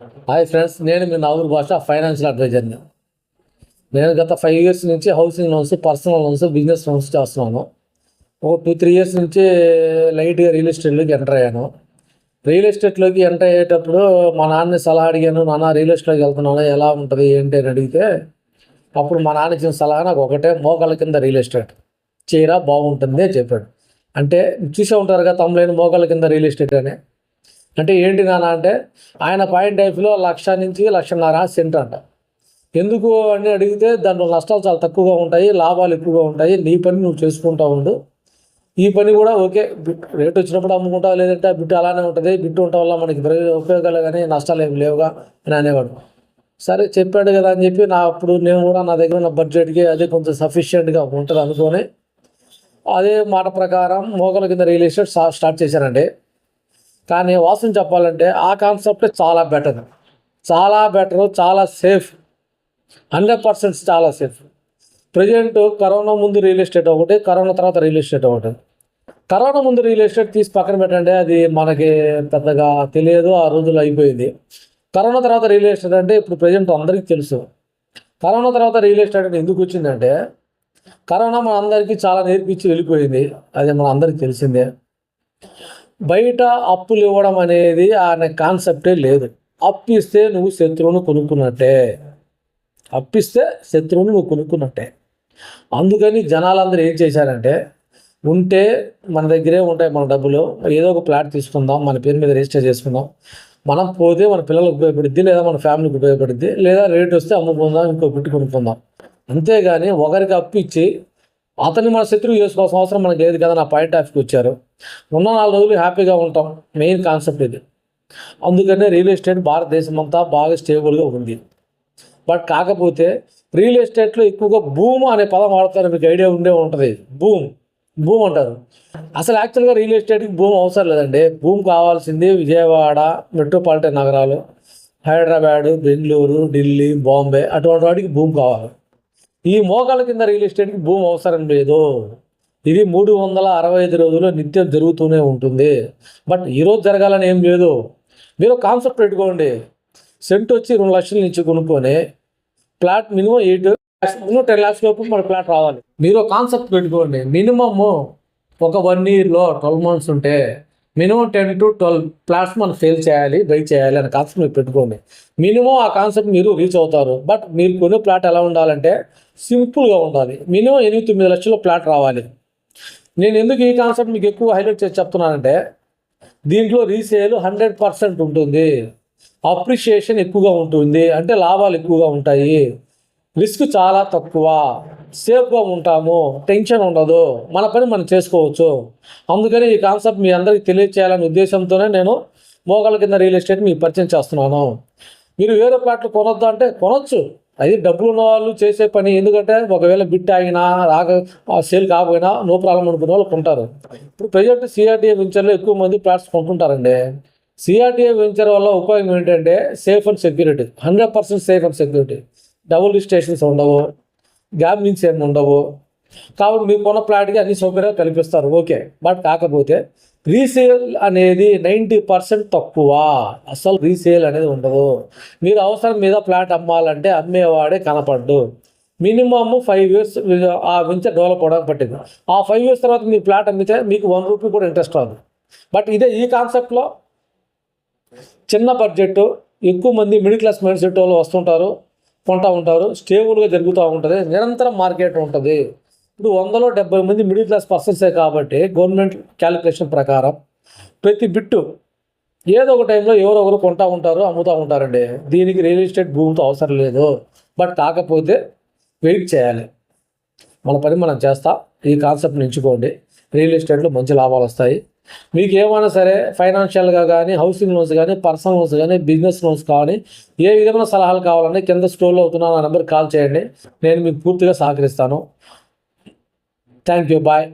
Hi friends నేను మీ నాగూరు భాష financial అడ్వైజర్ని నేను గత ఫైవ్ ఇయర్స్ నుంచి housing loans personal loans business loans చేస్తున్నాను. ఒక టూ త్రీ ఇయర్స్ నుంచి లైట్గా రియల్ ఎస్టేట్లోకి ఎంటర్ అయ్యాను. రియల్ ఎస్టేట్లోకి ఎంటర్ అయ్యేటప్పుడు మా నాన్నని సలహా అడిగాను నాన్న రియల్ ఎస్టేట్లోకి వెళ్తున్నాను ఎలా ఉంటుంది? ఏంటి? అని అడిగితే అప్పుడు మా నాన్న ఇచ్చిన సలహా నాకు ఒకటే మోకాల కింద రియల్ ఎస్టేట్ చేయరా? బాగుంటుంది అని చెప్పాడు. అంటే చూసే ఉంటారు కదా తమ్ములేని మోకాల కింద రియల్ ఎస్టేట్ అని. అంటే ఏంటి నాన్న అంటే ఆయన పాయింట్ టైప్లో లక్ష నుంచి లక్షన్నర సెంట్ అంట. ఎందుకు అని అడిగితే దాంట్లో నష్టాలు చాలా తక్కువగా ఉంటాయి లాభాలు ఎక్కువగా ఉంటాయి నీ పని నువ్వు చేసుకుంటా ఉండు. ఈ పని కూడా ఓకే బిట్ రేట్ వచ్చినప్పుడు అమ్ముకుంటావు లేదంటే ఆ బిట్టు అలానే ఉంటుంది బిట్టు ఉండటం వల్ల మనకి ఉపయోగాలు కానీ నష్టాలు ఏమి లేవుగా అని అనేవాడు. సరే చెప్పాడు కదా అని చెప్పి నా అప్పుడు నేను కూడా నా దగ్గర ఉన్న బడ్జెట్కి అదే కొంచెం సఫిషియెంట్గా ఉంటుంది అనుకొని అదే మాట ప్రకారం మోకల కింద రియల్ ఎస్టేట్ స్టార్ట్ చేశానండి. కానీ వాస్తవం చెప్పాలంటే ఆ కాన్సెప్ట్ చాలా బెటర్ చాలా బెటర్ చాలా సేఫ్ హండ్రెడ్ పర్సెంట్ చాలా సేఫ్ ప్రజెంట్ కరోనా ముందు రియల్ ఎస్టేట్ ఒకటి కరోనా తర్వాత రియల్ ఎస్టేట్ ఒకటి. కరోనా ముందు రియల్ ఎస్టేట్ తీసి పక్కన పెట్టండి అది మనకి పెద్దగా తెలియదు ఆ రోజుల్లో అయిపోయింది. కరోనా తర్వాత రియల్ ఎస్టేట్ అంటే ఇప్పుడు ప్రజెంట్ అందరికీ తెలుసు. కరోనా తర్వాత రియల్ ఎస్టేట్ అంటే ఎందుకు వచ్చిందంటే కరోనా మన అందరికీ చాలా నేర్పించి వెళ్ళిపోయింది. అది మన అందరికీ తెలిసిందే. బయట అప్పులు ఇవ్వడం అనేది ఆయన కాన్సెప్టే లేదు. అప్పిస్తే నువ్వు శత్రువును కొనుక్కున్నట్టే. అప్పిస్తే శత్రువును నువ్వు కొనుక్కున్నట్టే. అందుకని జనాలందరూ ఏం చేశారంటే ఉంటే మన దగ్గరే ఉంటాయి మన డబ్బులు ఏదో ఒక ప్లాట్ తీసుకుందాం మన పేరు మీద రిజిస్టర్ చేసుకుందాం. మనం పోతే మన పిల్లలకు ఉపయోగపడుద్ది లేదా మన ఫ్యామిలీకి ఉపయోగపడుద్ది లేదా రేట్ వస్తే అమ్ముకుందాం ఇంకో పెట్టి కొనుక్కుందాం. అంతేగాని ఒకరికి అప్పు ఇచ్చి అతన్ని మన శత్రువు చేసుకోవాల్సిన అవసరం మనకు లేదు కదా నా పాయింట్ ఆఫ్కి వచ్చారు. ఉన్న నాలుగు రోజులు హ్యాపీగా ఉంటాం. మెయిన్ కాన్సెప్ట్ ఇది. అందుకనే రియల్ ఎస్టేట్ భారతదేశం అంతా బాగా స్టేబుల్గా ఉంది. బట్ కాకపోతే రియల్ ఎస్టేట్లో ఎక్కువగా భూమ్ అనే పదం వాడతారు. మీకు ఐడియా ఉండే ఉంటుంది. భూమ్ భూమ్ అంటారు. అసలు యాక్చువల్గా రియల్ ఎస్టేట్కి భూమి అవసరం లేదండి. భూమి కావాల్సింది విజయవాడ మెట్రోపాలిటన్ నగరాలు. హైదరాబాద్ బెంగళూరు ఢిల్లీ బాంబే అటువంటి వాటికి భూమి కావాలి. ఈ మోకాల కింద రియల్ ఎస్టేట్కి భూమి అవసరం లేదు. ఇది మూడు వందల అరవై ఐదు రోజులు నిత్యం జరుగుతూనే ఉంటుంది. బట్ ఈరోజు జరగాలని ఏం లేదు. మీరు కాన్సెప్ట్ పెట్టుకోండి. సెంట్ వచ్చి రెండు లక్షల నుంచి కొనుక్కొని plot minimum eight minimum ten lakhs లోపు మన ప్లాట్ రావాలి. మీరు కాన్సెప్ట్ పెట్టుకోండి. మినిమమ్ ఒక వన్ ఇయర్లో ట్వెల్వ్ మంత్స్ ఉంటే minimum ten to twelve plots మనం సేల్ చేయాలి బై చేయాలి అనే కాన్సెప్ట్ మీరు పెట్టుకోండి. మినిమం ఆ కాన్సెప్ట్ మీరు రీచ్ అవుతారు. బట్ మీరు కొనే ప్లాట్ ఎలా ఉండాలంటే సింపుల్గా ఉండాలి. మినిమం ఎనిమిది తొమ్మిది లక్షల ప్లాట్ రావాలి. నేను ఎందుకు ఈ కాన్సెప్ట్ మీకు ఎక్కువ హైలైట్ చేసి చెప్తున్నానంటే దీంట్లో రీసేల్ హండ్రెడ్ పర్సెంట్ ఉంటుంది. అప్రిషియేషన్ ఎక్కువగా ఉంటుంది. అంటే లాభాలు ఎక్కువగా ఉంటాయి. రిస్క్ చాలా తక్కువ. సేఫ్గా ఉంటాము టెన్షన్ ఉండదు మన పని మనం చేసుకోవచ్చు. అందుకని ఈ కాన్సెప్ట్ మీ అందరికీ తెలియచేయాలనే ఉద్దేశంతోనే నేను మోకాల కింద రియల్ ఎస్టేట్ మీకు పరిచయం చేస్తున్నాను. మీరు వేరే ప్లాట్లు కొనొద్దు అంటే కొనొచ్చు. అది డబ్బులు ఉన్న వాళ్ళు చేసే పని. ఎందుకంటే ఒకవేళ బిట్ ఆగినా రాక సేల్ కాకపోయినా నో ప్రాబ్లం అనుకునే వాళ్ళు కొంటారు. ఇప్పుడు ప్రజెంట్ సిఆర్టీఏ వెంచర్లో ఎక్కువ మంది ప్లాట్స్ కొంటుంటారండి సిఆర్టీఏ వెంచర్ వల్ల ఉపయోగం ఏంటంటే safe and security hundred percent safe and security double registrations ఉండవు. గ్యామింగ్స్ ఏమి ఉండవు? కాబట్టి మీకు కొన్న ప్లాట్కి అన్ని సౌకర్యాలు కల్పిస్తారు. ఓకే. బట్ కాకపోతే రీసేల్ అనేది నైంటీ పర్సెంట్ తక్కువ. అసలు రీసేల్ అనేది ఉండదు. మీరు అవసరం మీద ప్లాట్ అమ్మాలంటే అమ్మేవాడే కనపడ్డు. మినిమమ్ ఫైవ్ ఇయర్స్ ఆ వెంచర్ డెవలప్ అవడానికి పట్టింది. ఆ ఫైవ్ ఇయర్స్ తర్వాత మీ ప్లాట్ అమ్మితే మీకు వన్ రూపీ కూడా ఇంట్రెస్ట్ రాదు. బట్ ఇదే ఈ కాన్సెప్ట్లో చిన్న బడ్జెట్ ఎక్కువ మంది మిడిల్ క్లాస్ మైండ్ సెట్ వాళ్ళు వస్తుంటారు. కొంటూ ఉంటారు స్టేబుల్గా జరుగుతూ ఉంటుంది నిరంతరం మార్కెట్ ఉంటుంది. ఇప్పుడు వందలో డెబ్బై మంది మిడిల్ క్లాస్ పర్సన్సే కాబట్టి గవర్నమెంట్ క్యాలిక్యులేషన్ ప్రకారం ప్రతి బిట్టు ఏదో ఒక టైంలో ఎవరో ఒకరు కొంటూ ఉంటారు అమ్ముతూ ఉంటారండి. దీనికి రియల్ ఎస్టేట్ భూమితో అవసరం లేదు. బట్ కాకపోతే వెయిట్ చేయాలి. మన పని మనం చేస్తా. ఈ కాన్సెప్ట్ని ఎంచుకోండి. రియల్ ఎస్టేట్లో మంచి లాభాలు వస్తాయి. మీకు ఏమైనా సరే ఫైనాన్షియల్గా కానీ హౌసింగ్ లోన్స్ కానీ పర్సనల్ లోన్స్ కానీ బిజినెస్ లోన్స్ కానీ ఏ విధమైన సలహాలు కావాలంటే కింద స్టోర్లో అవుతున్నా నా నెంబర్కి కాల్ చేయండి. నేను మీకు పూర్తిగా సహకరిస్తాను. Thank you. బాయ్.